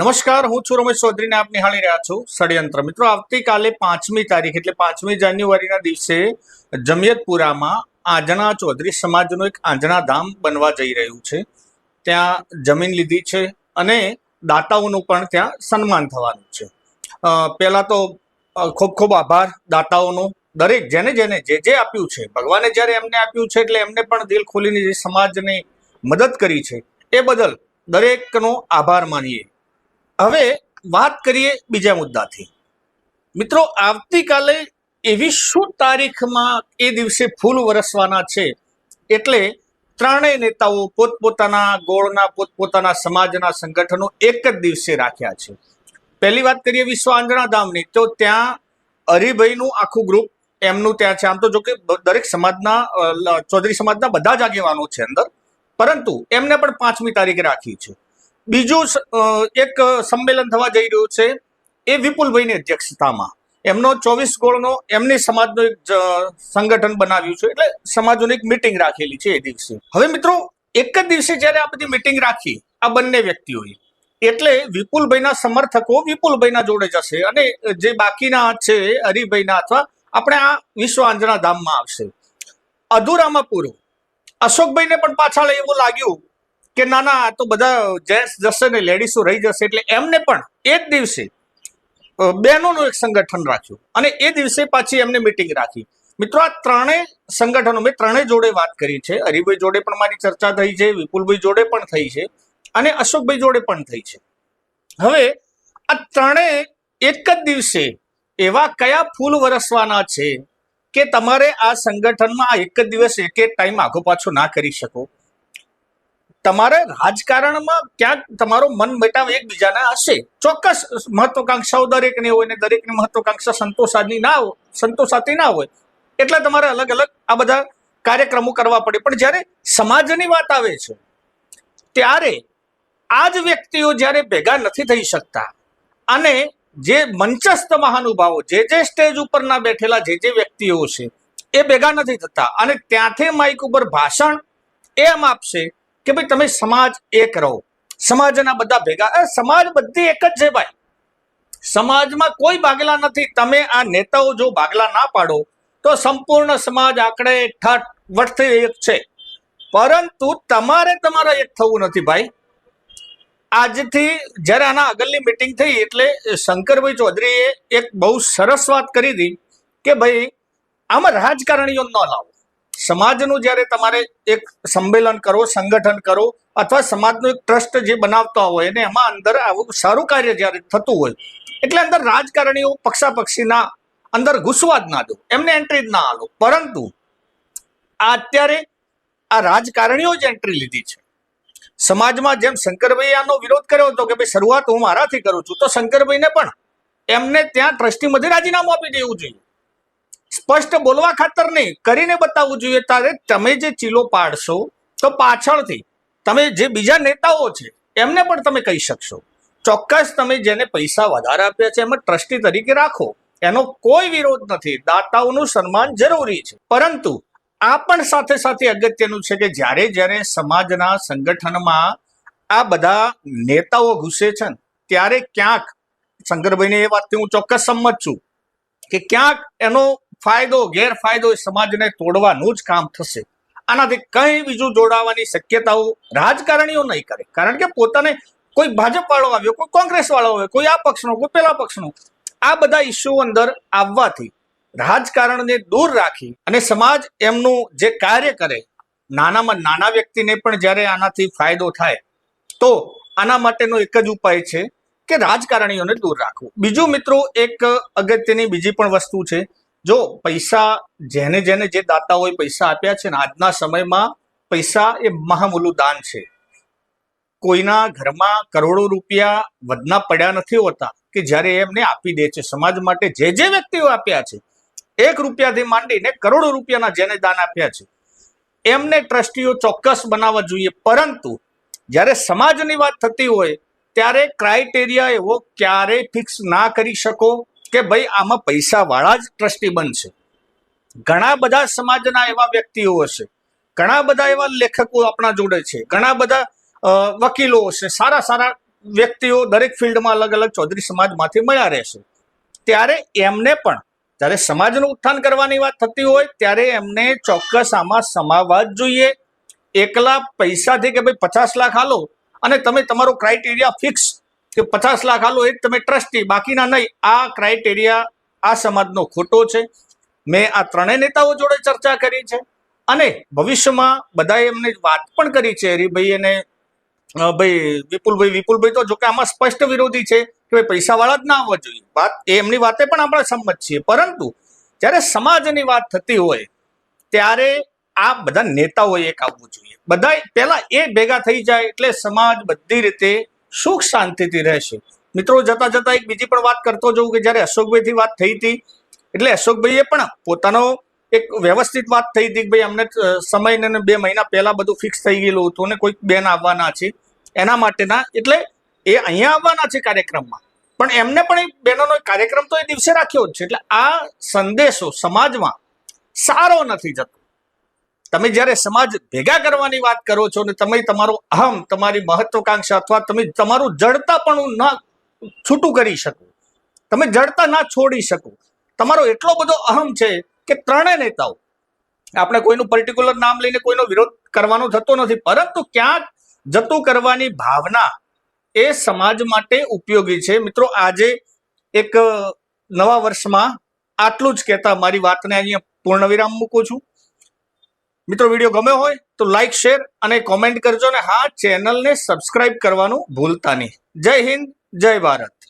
નમસ્કાર, હું છું રમેશ ચૌધરીને આપ નિહાળી રહ્યા છું ષડયંત્ર. મિત્રો, આવતીકાલે પાંચમી તારીખ એટલે પાંચમી જાન્યુઆરીના દિવસે જમિયતપુરામાં આંજણા ચૌધરી સમાજનું એક આંજણા ધામ બનવા જઈ રહ્યું છે. ત્યાં જમીન લીધી છે અને દાતાઓનું પણ ત્યાં સન્માન થવાનું છે. પહેલાં તો ખૂબ ખૂબ આભાર દાતાઓનો. દરેક જેને જેને જે જે આપ્યું છે, ભગવાને જ્યારે એમને આપ્યું છે એટલે એમને પણ દિલ ખોલીને જે સમાજને મદદ કરી છે, એ બદલ દરેકનો આભાર માનીએ. હવે વાત કરીએ બીજા મુદ્દાથી. મિત્રો, આવતીકાલે એવી શું તારીખમાં એ દિવસે ફૂલ વરસવાના છે? એટલે ત્રણેય નેતાઓ પોતપોતાના ગોળના, પોતપોતાના સમાજના સંગઠનો એક જ દિવસે રાખ્યા છે. પહેલી વાત કરીએ વિશ્વ આંજણા ધામની, તો ત્યાં હરિભાઈનું આખું ગ્રુપ એમનું ત્યાં છે. આમ તો જો કે દરેક સમાજના ચૌધરી સમાજના બધા જ આગેવાનો છે અંદર. પરંતુ એમને પણ પાંચમી તારીખે રાખી છે. બીજું એક સંમેલન થવા જઈ રહ્યું છે એ વિપુલભાઈની અધ્યક્ષતામાં. એમનો ચોવીસ ગોળનો, એમની સમાજનું એક સંગઠન બનાવ્યું છે. એટલે સમાજોની એક મિટિંગ રાખેલી છે એ દિવસે. હવે મિત્રો, એક જ દિવસે જ્યારે આ બધી મિટિંગ રાખી, આ બંને વ્યક્તિઓએ, એટલે વિપુલભાઈના સમર્થકો વિપુલભાઈના જોડે જશે અને જે બાકીના છે, હરિભાઈના અથવા આપણે આ વિશ્વ આંજણા ધામમાં આવશે. અધૂરામાં પૂરું. અશોકભાઈને પણ પાછળ એવું લાગ્યું કે ના ના, આ તો બધા જેન્ટ્સ જશે ને લેડીઝો રહી જશે. એટલે એમને પણ એ જ દિવસે બહેનોનું એક સંગઠન રાખ્યું અને એ દિવસે પાછી એમને મિટિંગ રાખી. મિત્રો, આ ત્રણેય સંગઠનો, મેં ત્રણેય જોડે વાત કરી છે. હરિભાઈ જોડે પણ મારી ચર્ચા થઈ છે, વિપુલભાઈ જોડે પણ થઈ છે અને અશોકભાઈ જોડે પણ થઈ છે. હવે, આ ત્રણેય એક જ દિવસે એવા કયા ફૂલ વરસવાના છે કે તમારે આ સંગઠનમાં આ એક જ દિવસ એક એક ટાઈમ આખો પાછો ના કરી શકો? તમારે રાજકારણમાં ક્યાંક તમારો મન મટાવ એકબીજાના હશે. ચોક્કસ મહત્વકાંક્ષાઓ દરેકની હોય ને દરેકની મહત્વકાંક્ષા સંતોષાની ના હોય સંતોષાતી ના હોય. એટલે તમારે અલગ અલગ આ બધા કાર્યક્રમો કરવા પડે. પણ જ્યારે સમાજની વાત આવે છે, ત્યારે આ જ વ્યક્તિઓ જ્યારે ભેગા નથી થઈ શકતા, અને જે મંચસ્થ મહાનુભાવો, જે જે સ્ટેજ ઉપરના બેઠેલા જે જે વ્યક્તિઓ છે, એ ભેગા નથી થતા. અને ત્યાંથી માઇક ઉપર ભાષણ એમ આપશે કે ભાઈ તમે સમાજ એક રહો. સમાજના બધા ભેગા. સમાજ બધી એક જ છે ભાઈ. સમાજમાં કોઈ ભાગલા નથી. તમે આ નેતાઓ જો ભાગલા ના પાડો, તો સંપૂર્ણ સમાજ આંકડે ઠઠ વટથી એક છે. પરંતુ તમારે તમારા એક થવું નથી ભાઈ. આજથી જ્યારે આના આગળની મિટિંગ થઈ એટલે શંકરભાઈ ચૌધરીએ એક બહુ સરસ વાત કરી હતી કે ભાઈ, આમાં રાજકારણીઓ ન લાવો. સમાજનું જ્યારે તમારે એક સંમેલન કરો, સંગઠન કરો, અથવા સમાજનું એક ટ્રસ્ટ જે બનાવતા હોય અને એમાં અંદર આવું સારું કાર્ય જ્યારે થતું હોય, એટલે અંદર રાજકારણીઓ પક્ષાપક્ષીના અંદર ઘૂસવા જ ના દો, એમને એન્ટ્રી જ ના આલો પરંતુ આ અત્યારે આ રાજકારણીઓ જ એન્ટ્રી લીધી છે. સમાજમાં જેમ શંકરભાઈ વિરોધ કર્યો હતો કે, ભાઈ, શરૂઆત હું મારાથી કરું છું, તો શંકરભાઈને પણ એમને ત્યાં ટ્રસ્ટીમાંથી રાજીનામું આપી દેવું જોઈએ. સ્પષ્ટ બોલવા ખાતર નહીં, કરીને બતાવવું જોઈએ ત્યારે તમે જે ચીલો પાડશો, તો પાછળથી તમે જે બીજા નેતાઓ છે, એમને પણ તમે કહી શકશો. ચોક્કસ તમે જેને પૈસા વધારે આપ્યા છે, એમાં ટ્રસ્ટી તરીકે રાખો. એનો કોઈ વિરોધ નથી. દાતાઓનું સન્માન જરૂરી છે. પરંતુ આ પણ સાથે સાથે અગત્યનું છે કે જ્યારે જ્યારે સમાજના સંગઠનમાં આ બધા નેતાઓ ઘૂસે છે ને, ત્યારે ક્યાંક, શંકરભાઈને એ વાતથી હું ચોક્કસ સંમત છું, કે ક્યાંક એનો ફાયદો, ગેરફાયદો એ સમાજને તોડવાનું જ કામ થશે. આનાથી કંઈ બીજું જોડાવાની શક્યતાઓ રાજકારણીઓ નહીં કરે. કારણ કે પોતાને કોઈ ભાજપ વાળો આવ્યો, કોઈ કોંગ્રેસ વાળો આવ્યો, કોઈ આ પક્ષનો, કોઈ પેલા પક્ષનો, આ બધા ઇસ્યુ અંદર આવવાથી રાજકારણને દૂર રાખી અને સમાજ એમનું જે કાર્ય કરે, નાનામાં નાના વ્યક્તિને પણ જ્યારે આનાથી ફાયદો થાય, તો આના માટેનો એક જ ઉપાય છે કે રાજકારણીઓને દૂર રાખવું. બીજું મિત્રો, એક અગત્યની બીજી પણ વસ્તુ છે જો પૈસા જેને જેને જે દાતાઓએ પૈસા આપ્યા છે ને, આજના સમયમાં પૈસા એ મહામૂલું દાન છે. કોઈના ઘરમાં કરોડો રૂપિયા વધના પડ્યા નથી હોતા કે જ્યારે એમને આપી દે છે. સમાજ માટે જે જે વ્યક્તિઓ આપ્યા છે, એક રૂપિયાથી માંડીને કરોડો રૂપિયાના જેને દાન આપ્યા છે, એમને ટ્રસ્ટીઓ ચોક્કસ બનાવવા જોઈએ. પરંતુ જ્યારે સમાજની વાત થતી હોય, ત્યારે ક્રાઇટેરિયા એવો ક્યારેય ફિક્સ ના કરી શકો. કે ભાઈ આમાં પૈસા વાળા જ ટ્રસ્ટી બનશે. ઘણા બધા સમાજના એવા વ્યક્તિઓ હશે. ઘણા બધા એવા લેખકો આપણા જોડે છે. ઘણા બધા વકીલો હશે. સારા સારા વ્યક્તિઓ દરેક ફિલ્ડમાં અલગ અલગ ચૌધરી સમાજમાંથી મળ્યા રહેશે. ત્યારે એમને પણ, જ્યારે સમાજનું ઉત્થાન કરવાની વાત થતી હોય, ત્યારે એમને ચોક્કસ આમાં સમાવવા જ જોઈએ. એકલા પૈસાથી કે ભાઈ પચાસ લાખ હાલો અને તમે તમારો ક્રાઇટેરિયા ફિક્સ કે પચાસ લાખ હાલો એ તમે ટ્રસ્ટી, બાકીના નહીં. આ ક્રાઇટેરિયા આ સમાજનો ખોટો છે. મેં આ ત્રણેય નેતાઓ જોડે ચર્ચા કરી છે. અને ભવિષ્યમાં બધાએ એમને વાત પણ કરી છે. હરિભાઈ અને ભાઈ, વિપુલભાઈ વિપુલભાઈ તો જોકે આમાં સ્પષ્ટ વિરોધી છે કે ભાઈ પૈસાવાળા જ ના આવવા જોઈએ. વાત એમની વાતે પણ આપણે સંમત છીએ. પરંતુ જ્યારે સમાજની વાત થતી હોય, ત્યારે આ બધા નેતાઓએ એક આવવું જોઈએ. બધા પહેલા એ ભેગા થઈ જાય એટલે સમાજ બધી રીતે સુખ શાંતિથી રહેશે. મિત્રો, જતા જતા એક બીજી પણ વાત કરતો જવું કે જ્યારે અશોકભાઈથી વાત થઈ હતી, એટલે અશોકભાઈએ પણ પોતાનો એક વ્યવસ્થિત વાત થઈ હતી કે ભાઈ, અમને સમય ને બે મહિના પહેલાં બધું ફિક્સ થઈ ગયેલું હતું અને કોઈક બેન આવવાના છે. એના માટેના, એટલે એ અહીંયા આવવાના છે કાર્યક્રમમાં. પણ એમને પણ એ બહેનોનો કાર્યક્રમ તો એ દિવસે રાખ્યો જ છે. એટલે આ સંદેશો સમાજમાં સારો નથી જતો. તમે જ્યારે સમાજ ભેગા કરવાની વાત કરો છો ને તમે તમારો અહમ, તમારી મહત્વકાંક્ષા અથવા તમે તમારું જડતા પણ ન છૂટું કરી શકો. તમે જડતા ના છોડી શકો. તમારો એટલો બધો અહમ છે કે ત્રણેય નેતાઓ, આપણે કોઈનું પર્ટિક્યુલર નામ લઈને કોઈનો વિરોધ કરવાનો થતો નથી, પરંતુ ક્યાંક જતું કરવાની ભાવના એ સમાજ માટે ઉપયોગી છે. મિત્રો, આજે એક નવા વર્ષમાં આટલું જ કહેતા મારી વાતને અહીંયા પૂર્ણ વિરામ મૂકું છું. મિત્રો વીડિયો ગમ્યો હોય તો લાઈક શેર અને કોમેન્ટ કરજો અને હા ચેનલને સબસ્ક્રાઇબ કરવાનું ભૂલતા નહીં. જય હિન્દ, જય ભારત.